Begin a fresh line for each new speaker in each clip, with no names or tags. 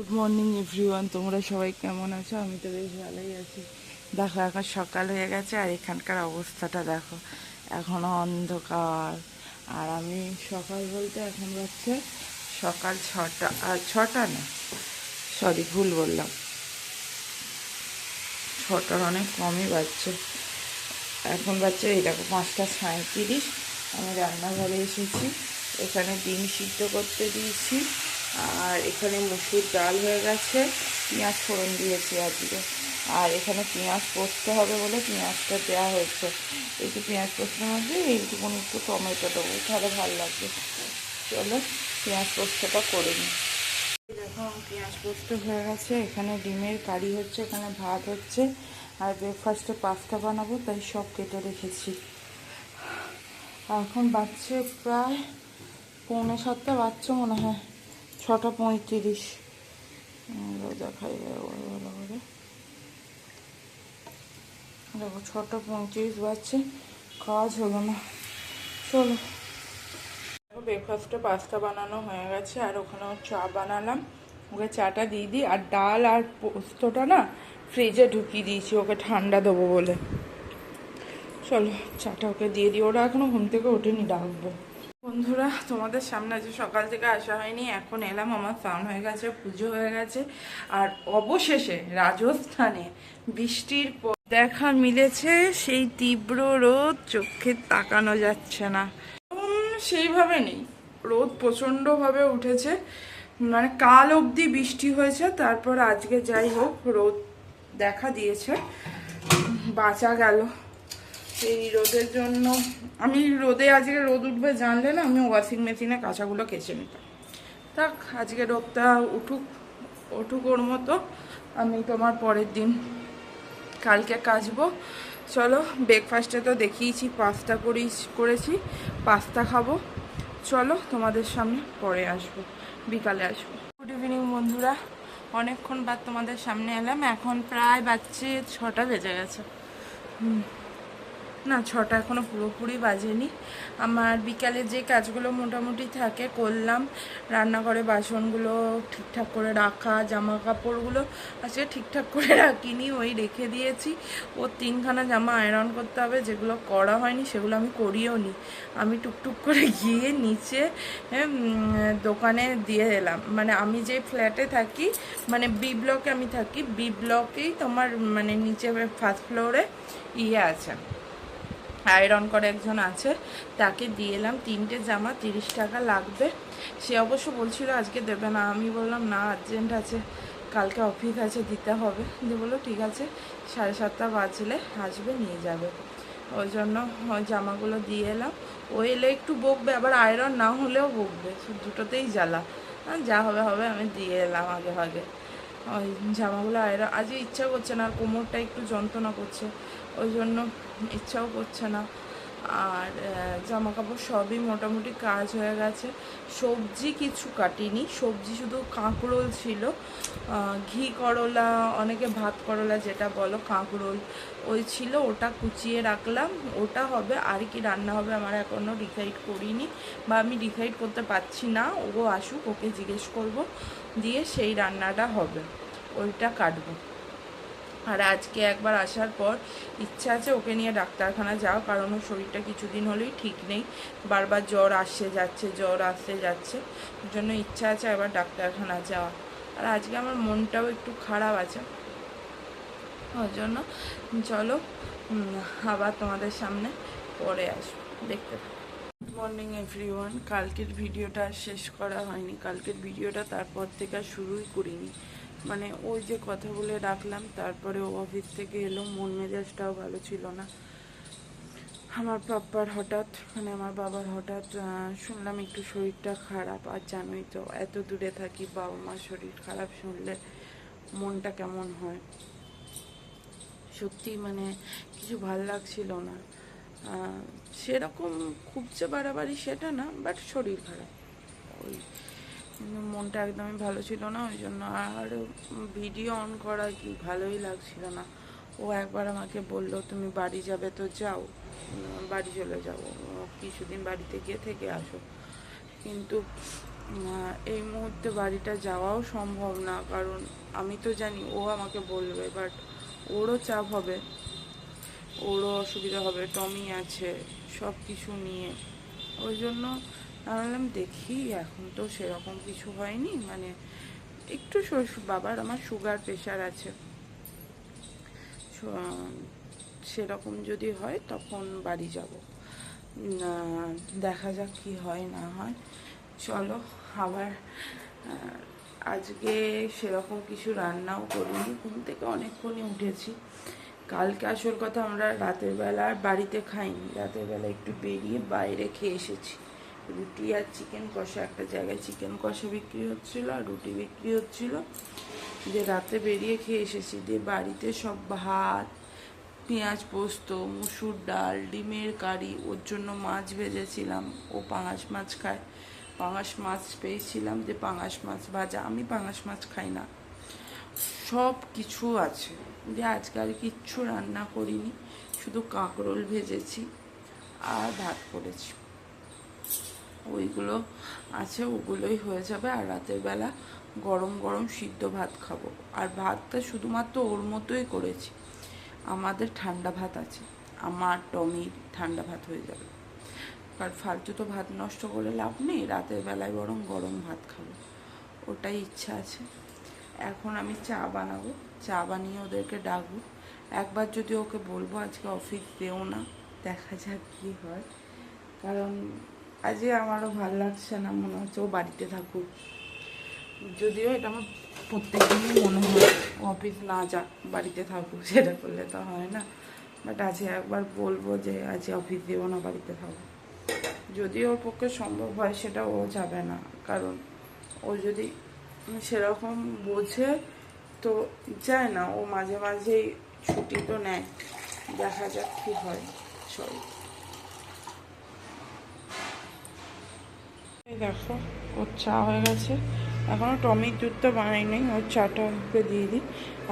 Good morning everyone তোমরা সবাই কেমন আছো? আমি তো বেশ ভালোই আছি। দেখো, এখন সকাল হয়ে গেছে আর এখানকার অবস্থাটা দেখো। এখনও অন্ধকার। আর আমি সকাল বলতে এখন বাচ্চা সকাল ছটা আর ছটা না সরি ভুল বললাম। ছটার অনেক কমই বাজছে। এখন বাচ্চা এই দেখো পাঁচটা সাঁত্রিশ আমি রান্নাঘরে এসেছি। এখানে ডিম সিদ্ধ করতে দিয়েছি। আর এখানে মুসুর ডাল হয়ে গেছে। পেঁয়াজ ফোড়ন দিয়েছি আজকে। আর এখানে পেঁয়াজ পোস্ত হবে বলে পেঁয়াজটা দেওয়া হয়েছে। একটু পেঁয়াজ পোস্তের মধ্যে এইটুকুনি একটু টমেটো দেবো, তাহলে ভালো লাগবে। চলো পেঁয়াজ পোস্তটা করে নিই। দেখো, পেঁয়াজ পোস্ত হয়ে গেছে। এখানে ডিমের কারি হচ্ছে, এখানে ভাত হচ্ছে। আর ব্রেকফাস্টে পাস্তা বানাবো, তাই সব কেটে রেখেছি। এখন বাচ্চে প্রায় পৌনে সাতটা বাচ্চা মনে হয়। ছটা পঁয়ত্রিশ। দেখাই ভালো করে। দেখো, ছটা পঁয়ত্রিশ বাজছে, কাজ হলো না। চলো। ব্রেকফাস্টে পাস্তা বানানো হয়ে গেছে, আর ওখানেও চা বানালাম। ওকে চাটা দিয়ে দিই, আর ডাল আর পোস্তটা না ফ্রিজে ঢুকিয়ে দিয়েছি, ওকে ঠান্ডা দেবো বলে। চলো, চাটা ওকে দিয়ে দিই। ওরা এখনও ঘুম থেকে ওঠেনি, ডাকবো। বন্ধুরা, তোমাদের সামনে আজ সকাল থেকে আসা হয়নি, এখন এলাম, আমার স্নান হয়ে গেছে, পুজো হয়ে গেছে, আর অবশেষে রাজস্থানে বৃষ্টির পর দেখা মিলেছে, সেই তীব্র রোদ চোখে তাকানো যাচ্ছে না। সেইভাবে নেই, রোদ প্রচণ্ডভাবে উঠেছে মানে কাল অবধি বৃষ্টি হয়েছে, তারপর আজকে যাই হোক, রোদ দেখা দিয়েছে, বাঁচা গেল। এই রোদের জন্য। আমি রোদে আজকে রোদ উঠবে জানলে না আমি ওয়াশিং মেশিনে কাঁচাগুলো কেচে নিতাম। থাক, আজকে রোদটা উঠুক উঠুক ওর মতো। আমি তোমার পরের দিন কালকে কাচবো। চলো ব্রেকফাস্টে তো দেখিয়েছি পাস্তা করি, করেছি পাস্তা খাব। চলো, তোমাদের সামনে পরে আসব, বিকালে আসব। গুড ইভিনিং বন্ধুরা। অনেকক্ষণ বাদ তোমাদের সামনে এলাম, এখন প্রায় বাচ্চে ছটা বেজে গেছে। হুম। না, ছটা এখনও পুরোপুরি বাজেনি। আমার বিকালে যে কাজগুলো মোটামুটি থাকে, করলাম। রান্নাঘরে বাসনগুলো ঠিকঠাক করে রাখা জামা কাপড়গুলো আজকে ঠিকঠাক করে রাখিনি, ওই রেখে দিয়েছি। ও তিনখানা জামা আয়রন করতে হবে, যেগুলো করা হয়নি সেগুলো আমি করিও নি। আমি টুকটুক করে গিয়ে নিচে দোকানে দিয়ে এলাম। মানে আমি যে ফ্ল্যাটে থাকি মানে বি ব্লকে আমি থাকি, বি ব্লকেই তোমার মানে নিচে ফার্স্ট ফ্লোরে ইয়ে আছে। আয়রন করে একজন আছে, তাকে দিয়ে এলাম। তিনটে জামা, তিরিশ টাকা লাগবে। সে অবশ্য বলছিল, আজকে দেবে না। আমি বললাম, না আর্জেন্ট আছে। কালকে অফিস আছে, দিতে হবে। দিয়ে বলল, ঠিক আছে, সাড়ে সাতটা বাজলে আসবে, নিয়ে যাবে। ওই জন্য জামাগুলো দিয়ে এলাম। ও এলে একটু বকবে, আবার আয়রন না হলেও বকবে। দুটোতেই জ্বালা। যা হবে হবে, আমি দিয়ে এলাম আগে ভাগে ওই জামাগুলো আয়রা আজকে ইচ্ছা করছে না আর কোমরটা একটু যন্ত্রণা করছে, ওই জন্য ইচ্ছাও করছে না। আর জামা কাপড় সবই মোটামুটি কাজ হয়ে গেছে। সবজি কিছু কাটিনি। সবজি শুধু কাঁকরোল ছিল। ঘি করলা, অনেকে ভাত করলা যেটা বলো, কাঁকরোল ওই ছিল, ওটা কুচিয়ে রাখলাম। ওটা হবে, আর কি রান্না হবে আমার এখনও ডিসাইড করিনি বা আমি ডিসাইড করতে পারছি না। ও আসুক, ওকে জিজ্ঞেস করব, দিয়ে সেই রান্নাটা হবে। ওইটা কাটবো। আর আজকে একবার আসার পর ইচ্ছা আছে ওকে নিয়ে ডাক্তারখানা যাওয়া কারণ ওর শরীরটা কিছুদিন হলেই ঠিক নেই। বারবার জ্বর আসছে, যাচ্ছে, জ্বর আসছে যাচ্ছে। ওর জন্য ইচ্ছা আছে একবার ডাক্তারখানা যাওয়া। আর আজকে আমার মনটাও একটু খারাপ আছে। ওই জন্য চলো আবার তোমাদের সামনে পরে আসব। দেখতে গুড মর্নিং এভরিওয়ান কালকের ভিডিওটা শেষ করা হয়নি। কালকের ভিডিওটা তারপর থেকে আর শুরুই করিনি। মানে ওই যে কথা বলে রাখলাম, তারপরে ও অফিস থেকে এলো, মন মেজাজটাও ভালো ছিল না। আমার পাপ্পার হঠাৎ মানে আমার বাবার হঠাৎ শুনলাম একটু শরীরটা খারাপ। আর জানোই তো, এত দূরে থাকি, বাবা মার শরীর খারাপ, শুনলে মনটা কেমন হয়। সত্যি মানে কিছু ভালো লাগছিল না। সেরকম খুব যে বাড়াবাড়ি সেটা না বাট শরীর খারাপ। ওই মনটা একদমই ভালো ছিল না, ওই জন্য আর ভিডিও অন করা কি ভালোই লাগছিল না। ও একবার আমাকে বলল, তুমি বাড়ি যাবে তো যাও। বাড়ি চলে যাও কিছুদিন বাড়িতে গিয়ে থেকে আসো। কিন্তু এই মুহূর্তে বাড়িটা যাওয়াও সম্ভব না, কারণ আমি তো জানি ও আমাকে বলবে বাট ওরও চাপ হবে, ওরও অসুবিধা হবে, টমি আছে সব কিছু নিয়ে। ওই জন্য আমি দেখি এখন তো সেরকম কিছু হয়নি। মানে একটু বাবার আমার সুগার প্রেশার আছে। সেরকম যদি হয় তখন বাড়ি যাব। দেখা যাক কি হয়, না হয়। চলো, আবার আজকে সেরকম কিছু রান্নাও করিনি। ঘুম থেকে অনেকক্ষণই উঠেছি। কালকে আসল কথা আমরা রাতের বেলা বাড়িতে খাইনি। রাতের বেলা একটু বেরিয়ে বাইরে খেয়ে এসেছি। রুটি আর চিকেন কষা। একটা জায়গায় চিকেন কষা বিক্রি হচ্ছিল আর রুটি বিক্রি হচ্ছিল। যে রাতে বেরিয়ে খেয়ে এসেছি। দিয়ে বাড়িতে সব ভাত, পেঁয়াজ পোস্ত, মুসুর ডাল, ডিমের কারি, ওর জন্য মাছ ভেজেছিলাম। ও পাঙাশ মাছ খায়। পাঙাশ মাছ পেয়েছিলাম যে পাঙাশ মাছ ভাজা। আমি পাঙাশ মাছ খাই না। সব কিছু আছে। যে আজকাল কিচ্ছু রান্না করিনি। শুধু কাঁকরোল ভেজেছি আর ভাত করেছি। ওইগুলো আছে, ওগুলোই হয়ে যাবে। আর রাতের বেলা গরম গরম সিদ্ধ ভাত খাব। আর ভাতটা শুধুমাত্র ওর মতোই করেছি। আমাদের ঠান্ডা ভাত আছে। আমার, টমির ঠান্ডা ভাত হয়ে যাবে। কারণ ফালতু তো ভাত নষ্ট করে লাভ নেই, রাতের বেলায় বরং গরম ভাত খাব। ওটাই ইচ্ছা আছে। এখন আমি চা বানাবো। চা বানিয়ে ওদেরকে ডাকবো। একবার যদি ওকে বলব, আজকে অফিস দেও না, দেখা যাক কী হয়। কারণ আজকে আমারও ভালো লাগছে না, মনে হচ্ছে ও বাড়িতে থাকুক। যদিও এটা আমার প্রত্যেক দিনই মনে হয় অফিস না যাক, বাড়িতে থাকুক, সেটা করলে তো হয় না। বাট আজকে একবার বলব যে আজ অফিস দেবো না, বাড়িতে থাকব যদি ওর পক্ষে সম্ভব হয়, সেটা ও যাবে না। কারণ ও যদি সেরকম বোঝে, তো যায় না। ও মাঝে মাঝেই ছুটি তো নেয়। দেখা যাক কি হয়, সরি। দেখো, ওর চা হয়ে গেছে। এখনও টমির দুধটা বানাই নাই, ওর চাটা ওকে দিয়ে দিই।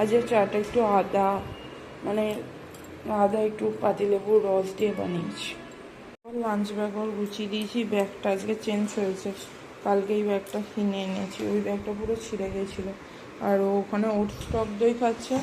আজকে চাটা একটু আদা মানে আদা একটু পাতিলেবুর রস দিয়ে বানিয়েছি। লাঞ্চ ব্যাগ ওর গুছিয়ে দিয়েছি, ব্যাগটা আজকে চেঞ্জ হয়েছে। কালকে এই ব্যাগটা কিনে এনেছি। ওই ব্যাগটা পুরো ছিঁড়ে গেছিল। আর ওখানে ওট টক দই খাচ্ছে।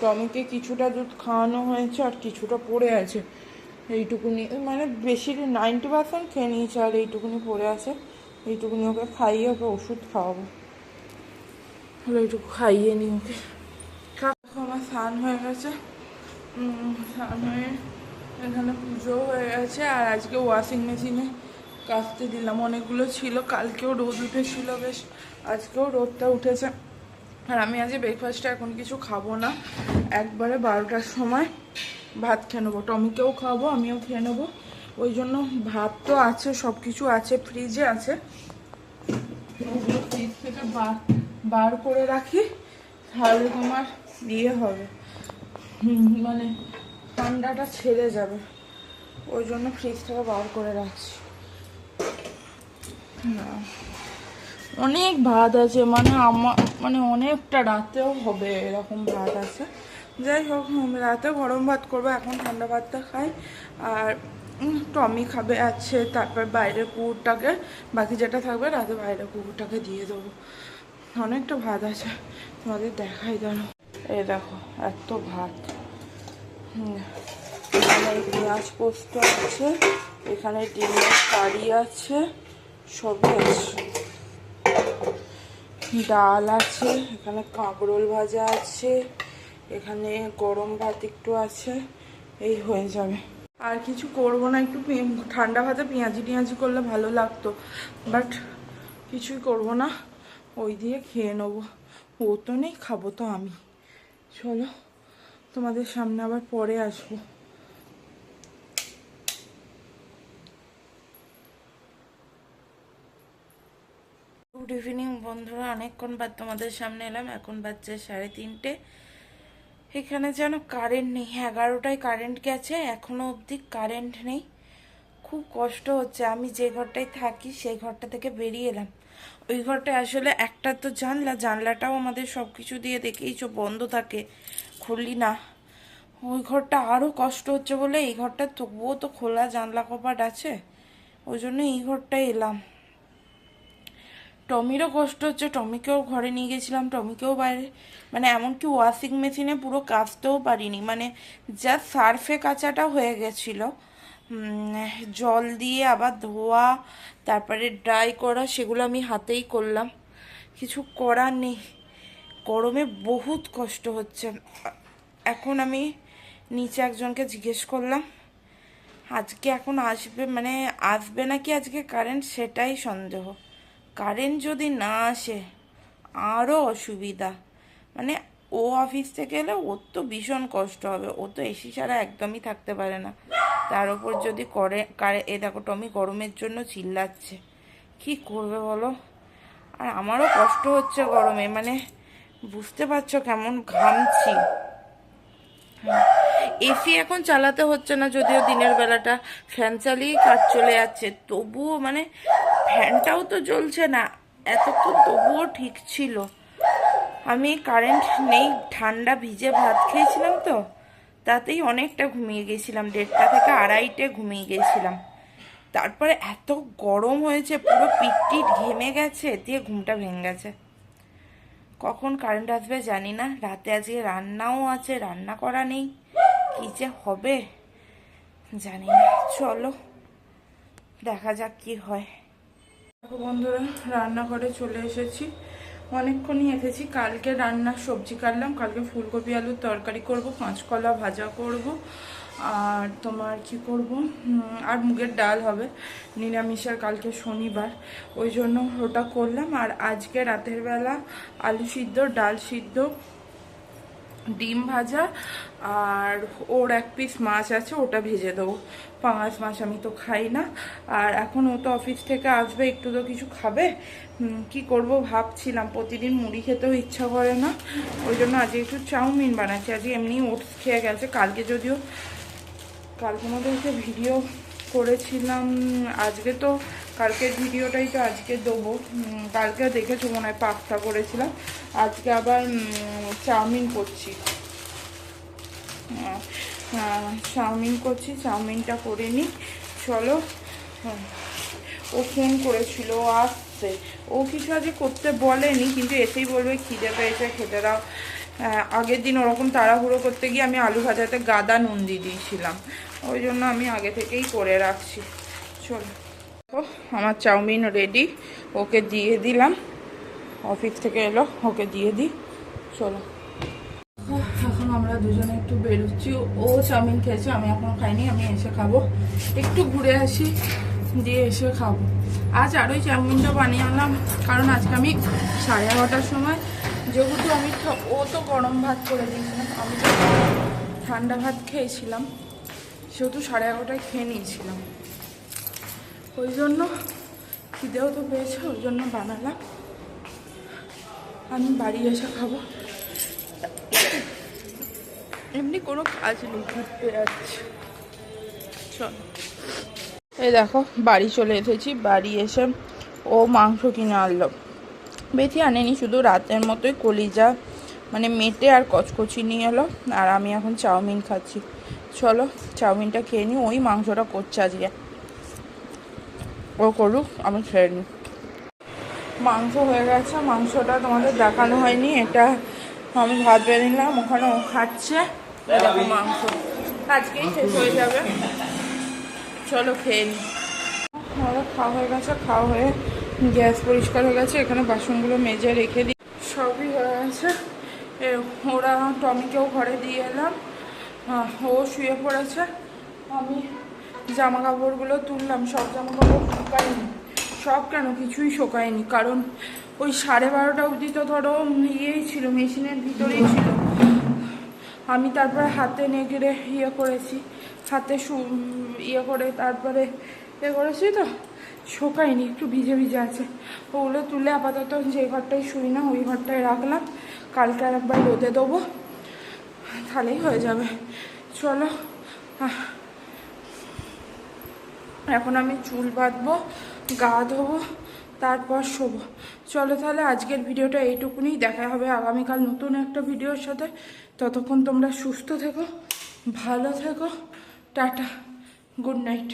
টমিকে কিছুটা দুধ খাওয়ানো হয়েছে আর কিছুটা পড়ে আছে। এইটুকুনি মানে বেশি নাইনটি পার্সেন্ট খেয়ে নিয়েছে আর এইটুকুনি পড়ে আছে। এইটুকুনি ওকে খাইয়ে ওকে ওষুধ খাওয়াবো। হলো এইটুকু খাইয়ে নি ওকে। আমার স্নান হয়ে গেছে। স্নান হয়ে এখানে পুজো হয়ে গেছে আর আজকে ওয়াশিং মেশিনে কাচতে দিলাম। অনেকগুলো ছিল কালকেও রোদ উঠেছিল বেশ। আজকেও রোদটা উঠেছে। আর আমি আজকে ব্রেকফাস্টে এখন কিছু খাব না। একবারে বারোটার সময় ভাত খেয়ে নেব। টমিকেও খাব আমিও খেয়ে নেব। ওই জন্য ভাত তো আছে সব কিছু আছে ফ্রিজে আছে। ফ্রিজ থেকে বার বার করে রাখি, তাহলে তোমার ইয়ে হবে। মানে ঠান্ডাটা ছেড়ে যাবে। ওই জন্য ফ্রিজ থেকে বার করে রাখছি। অনেক ভাত আছে মানে আমার মানে অনেকটা রাতেও হবে এরকম ভাত আছে। যাই হোক রাতে গরম ভাত করব, এখন ঠান্ডা ভাতটা খাই। আর টমি খাবে আছে, তারপর বাইরের কুকুরটাকে, বাকি যেটা থাকবে রাতে বাইরের কুকুরটাকে দিয়ে দেবো। অনেকটা ভাত আছে, তোমাদের দেখাই দাঁড়ো এই দেখো, এত ভাত। এখানে পেঁয়াজ পোস্ত আছে, এখানে ডিমের কারি আছে, সবই আছে। ডাল আছে, এখানে কাঁকরোল ভাজা আছে, এখানে গরম ভাত একটু আছে, এই হয়ে যাবে। আর কিছু করব না, একটু ঠান্ডা ভাতে পেঁয়াজি টিয়াজি করলে ভালো লাগতো। বাট কিছুই করব না, ওই দিয়ে খেয়ে নেব। ও তো নেই, খাব তো আমি। চলো, তোমাদের সামনে আবার পরে আসব। গুড ইভিনিং বন্ধুরা, অনেকক্ষণ বাদ তোমাদের সামনে এলাম, এখন বাচ্চা সাড়ে তিনটে। এখানে যেন কারেন্ট নেই। এগারোটায় কারেন্ট গেছে এখনও অবধি কারেন্ট নেই। খুব কষ্ট হচ্ছে। আমি যে ঘরটায় থাকি, সেই ঘরটা থেকে বেরিয়ে এলাম। ওই ঘরটায় আসলে একটা তো জানলা, জানলাটাও আমাদের সব কিছু দিয়ে দেখেই দেখেইছো বন্ধ থাকে। খুললি না। ওই ঘরটা আরও কষ্ট হচ্ছে বলে এই ঘরটা তবুও তো খোলা জানলা কপাট আছে। ওই জন্য এই ঘরটায় এলাম। টমিরও কষ্ট হচ্ছে, টমিকেও ঘরে নিয়ে গেছিলাম, টমিকেও বাইরে। মানে এমনকি ওয়াশিং মেশিনে পুরো কাচতেও পারিনি। মানে জাস্ট সার্ফে কাচাটা হয়ে গেছিল। জল দিয়ে আবার ধোয়া, তারপরে ড্রাই করা, সেগুলো আমি হাতেই করলাম। কিছু করার নেই। গরমে বহুত কষ্ট হচ্ছে। এখন আমি নিচে একজনকে জিজ্ঞেস করলাম, আজকে এখন আসবে মানে আসবে নাকি আজকে কারেন্ট? সেটাই সন্দেহ। কারেন্ট যদি না আসে আরও অসুবিধা। মানে ও অফিস থেকে এলে ওর তো ভীষণ কষ্ট হবে। ও তো এসি ছাড়া একদমই থাকতে পারে না। তার উপর যদি করে, কারে, এ দেখো, টমি গরমের জন্য চিল্লাচ্ছে। কি করবে বলো? আর আমারও কষ্ট হচ্ছে গরমে মানে বুঝতে পারছ কেমন ঘামছি। এসি এখন চালাতে হচ্ছে না, যদিও দিনের বেলাটা ফ্যান চালিয়ে কাজ চলে যাচ্ছে। তবুও মানে ফ্যানটাও তো জ্বলছে না এতক্ষণ তবুও ঠিক ছিল। আমি কারেন্ট নেই, ঠান্ডা ভিজে ভাত খেয়েছিলাম তো, তাতেই অনেকটা ঘুমিয়ে গেছিলাম, দেড়টা থেকে আড়াইটে ঘুমিয়ে গেছিলাম। তারপরে এত গরম হয়েছে, পুরো পিট টিট ঘেমে গেছে, দিয়ে ঘুমটা ভেঙে গেছে। কখন কারেন্ট আসবে জানি না, রাতে আজকে রান্নাও আছে, রান্না করা নেই, কি যে হবে জানি না, চলো দেখা যাক কি হয়। বন্ধুরা, রান্নাঘরে চলে এসেছি। অনেকক্ষণই এসেছি কালকে রান্নার সবজি কাটলাম। কালকে ফুলকপি, আলুর তরকারি করব কাঁচকলা ভাজা করব, আর তোমার কি করব? আর মুগের ডাল হবে। নিরামিষের কালকে শনিবার। ওই জন্য ওটা করলাম। আর আজকে রাতের বেলা আলু সিদ্ধ, ডাল সিদ্ধ ডিম ভাজা আর ওর এক পিস মাছ আছে, ওটা ভেজে দেবো। পাঙাশ মাছ আমি তো খাই না। আর এখন ও তো অফিস থেকে আসবে, একটু তো কিছু খাবে। কি করব ভাবছিলাম, প্রতিদিন মুড়ি খেতেও ইচ্ছা করে না। ওই জন্য আজকে একটু চাউমিন বানাচ্ছি। আজকে এমনি ওটস খেয়ে গেছে। কালকে যদিও, কালকে আমাদেরকে ভিডিও করেছিলাম। আজকে তো, কালকের ভিডিওটাই তো আজকে দেবো। কালকে দেখেছ মনে হয় পাস্তা করেছিলাম। আজকে আবার চাউমিন করছি। আহ, আহ, চাউমিন করছি চাউমিনটা করে নিই। চলো হ্যাঁ। ও ফোন করেছিল আসছে। ও কিছু আজকে করতে বলেনি কিন্তু এসেই বলবে খিদে পেয়েছে খেতে দাও। আগের দিন ওরকম তাড়াহুড়ো করতে গিয়ে আমি আলু ভাজাতে গাদা নুন দিয়ে দিয়েছিলাম। ওই জন্য আমি আগে থেকেই করে রাখছি। চলো আমার চাউমিন রেডি ওকে দিয়ে দিলাম। অফিস থেকে এলো, ওকে দিয়ে দিই। চলো। এখন আমরা দুজনে একটু বেরোচ্ছি। ও চাউমিন খেয়েছে, আমি এখনও খাইনি, আমি এসে খাব। একটু ঘুরে আসি, দিয়ে এসে খাব। আজ আরোই চাউমিনটা বানিয়ে আনলাম, কারণ আজকে আমি সাড়ে এগারোটার সময়। যেহেতু আমি ও তো গরম ভাত করে দিয়েছিলাম আমি তো ঠান্ডা ভাত খেয়েছিলাম। সেহেতু সাড়ে এগারোটায় খেয়ে নিয়েছিলাম। ওই জন্য খিদেও তো পেয়েছে, ওই জন্য বানালাম। আমি বাড়ি এসে খাব। এমনি কোনো কাজ নেই, ঘুরতে যাচ্ছি। এই দেখো, বাড়ি চলে এসেছি। বাড়ি এসে ও মাংস কিনে আনলো। বেশি আনেনি, শুধু রাতের মতোই কলিজা মানে মেটে আর কচকচি নিয়ে এলো। আর আমি এখন চাউমিন খাচ্ছি। চলো, চাউমিনটা খেয়ে নিই। ওই মাংসটা করছে আজকে। ও করুক, আমি খেয়ে নিই। মাংস হয়ে গেছে মাংসটা তোমাদের দেখানো হয়নি এটা আমি ভাত বেড়ে নিলাম ওখানে ও খাচ্ছে। মাংস। আজকেই শেষ হয়ে যাবে। চলো খেয়ে নিই আমাদের খাওয়া হয়ে গেছে খাওয়া হয়ে গ্যাস পরিষ্কার হয়ে গেছে এখানে বাসনগুলো মেজে রেখে দিই সবই হয়ে গেছে। ওরা টমিকেও ঘরে দিয়ে এলাম। ও শুয়ে পড়েছে। আমি জামা কাপড়গুলো তুললাম সব জামা কাপড় সব কেন? কিছুই শোকায়নি। কারণ ওই সাড়ে বারোটা অবধি তো ধরো ইয়েই ছিল, মেশিনের ভিতরেই ছিল। আমি তারপরে হাতে নেগড়ে ইয়ে করেছি। হাতে ইয়ে করে তারপরে ইয়ে করেছি তো। শোকায়নি, একটু ভিজে ভিজে আছে। ওগুলো তুলে আপাতত যে ঘরটায় শুই না, ওই ঘরটায় রাখলাম। কালকে আর একবার রোদে দেবো। তাহলেই হয়ে যাবে। চলো এখন আমি চুল বাঁধবো। গা ধোবো, তারপর শোবো। চলো তাহলে আজকের ভিডিওটা এইটুকুনি। দেখা হবে আগামীকাল নতুন একটা ভিডিওর সাথে। ততক্ষণ তোমরা সুস্থ থেকো, ভালো থেকো। Ta-ta, good night.